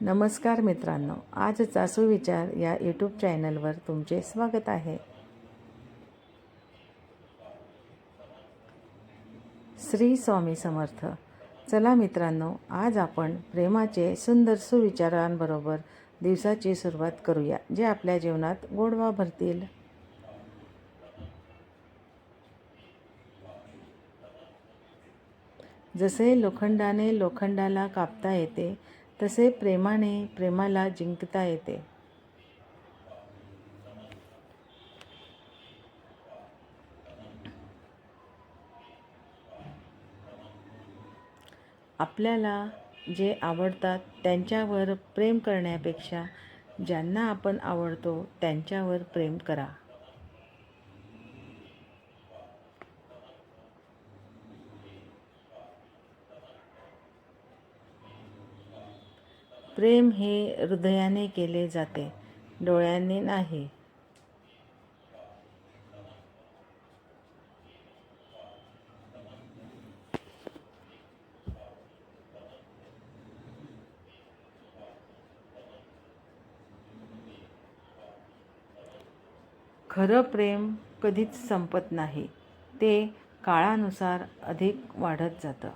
नमस्कार मित्रांनो आजचा सुविचार या यूट्यूब चॅनलवर तुमचे स्वागत आहे. श्री स्वामी समर्थ. चला मित्रांनो आज आपण प्रेमाचे सुंदर सुविचारांबरोबर दिवसाची सुरुवात करूया जे आपल्या जीवनात गोडवा भरतील. जसे लोखंडाने लोखंडाला कापता येते तसे प्रेमाने प्रेमाला जिंकता येते. आपल्याला जे आवडतात त्यांच्यावर प्रेम करण्यापेक्षा ज्यांना आपण आवडतो त्यांच्यावर प्रेम करा. प्रेम हे हृदयाने केले जाते डोळ्यांनी नाही. खरं प्रेम कधीच संपत नाही ते काळानुसार अधिक वाढत जातं.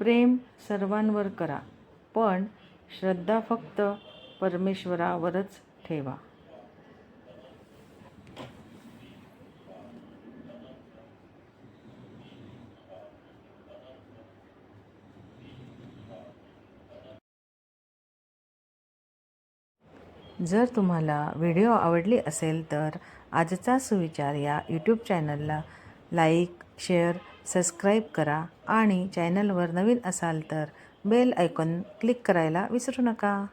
प्रेम सर्वांवर करा पण श्रद्धा फक्त परमेश्वरावरच ठेवा. जर तुम्हाला व्हिडिओ आवडली असेल तर आजचा सुविचार या यूट्यूब चॅनलला लाईक शेअर सबस्क्राईब करा आणि चॅनलवर नवीन असाल तर बेल आयकॉन क्लिक करायला विसरू नका.